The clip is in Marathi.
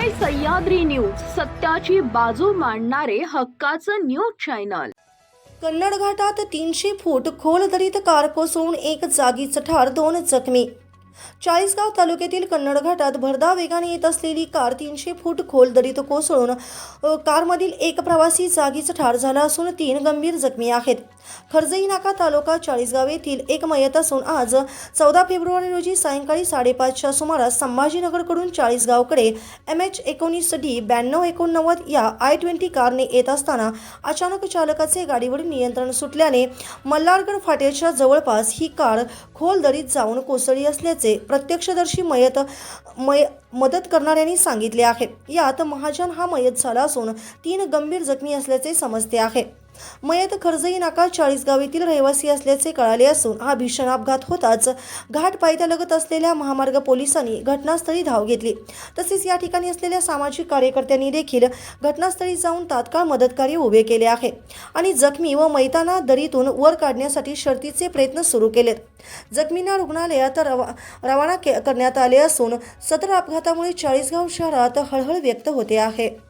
पाहताय सह्याद्री न्यूज सत्याची बाजू मांडणारे हक्काचं न्यूज चॅनल कन्नड घाटात तीनशे फूट खोल दरीत कार कोसळून एक जागीच ठार दोन जखमी. चाळीसगाव तालुक्यातील कन्नड घाटात भरधाव वेगाने येत असलेली कार तीनशे फूट खोल दरीत कोसळून कारमधील एक प्रवासी जागीच ठार झाला असून तीन गंभीर जखमी आहेत. खर्जई नाका तालुका चाळीसगाव येथील एक मयत असून आज चौदा फेब्रुवारी रोजी सायंकाळी साडेपाचच्या सुमारास संभाजीनगरकडून चाळीसगावकडे एम एच एकोणीस डी ब्याण्णव एकोणनव्वद या आय ट्वेंटी कारने येत असताना अचानक चालकाचे गाडीवरील नियंत्रण सुटल्याने मल्हारगड फाट्याच्या जवळपास ही कार खोल दरीत जाऊन कोसळली असल्याचे प्रत्यक्षदर्शी मयत मय मदत करणाऱ्यांनी सांगितले आहे. यात महाजन हा मयत झाला असून तीन गंभीर जखमी असल्याचे समजते आहे. मयत खरजई नाका चाळीसगाव येथील रहिवासी असल्याचे कळाले असून हा भीषण अपघात होताच घाट पायथ्यालगत असलेल्या महामार्ग पोलिसांनी घटनास्थळी धाव घेतली. तसेच या ठिकाणी असलेल्या सामाजिक कार्यकर्त्यांनी देखील घटनास्थळी जाऊन तात्काळ मदतकार्य उभे केले आहे आणि जखमी व मैताना दरीतून वर काढण्यासाठी शर्तीचे प्रयत्न सुरू केलेत. जखमींना रुग्णालयात रवा रवाना करण्यात आले असून सदर अपघातामुळे चाळीसगाव शहरात हळहळ व्यक्त होते आहे.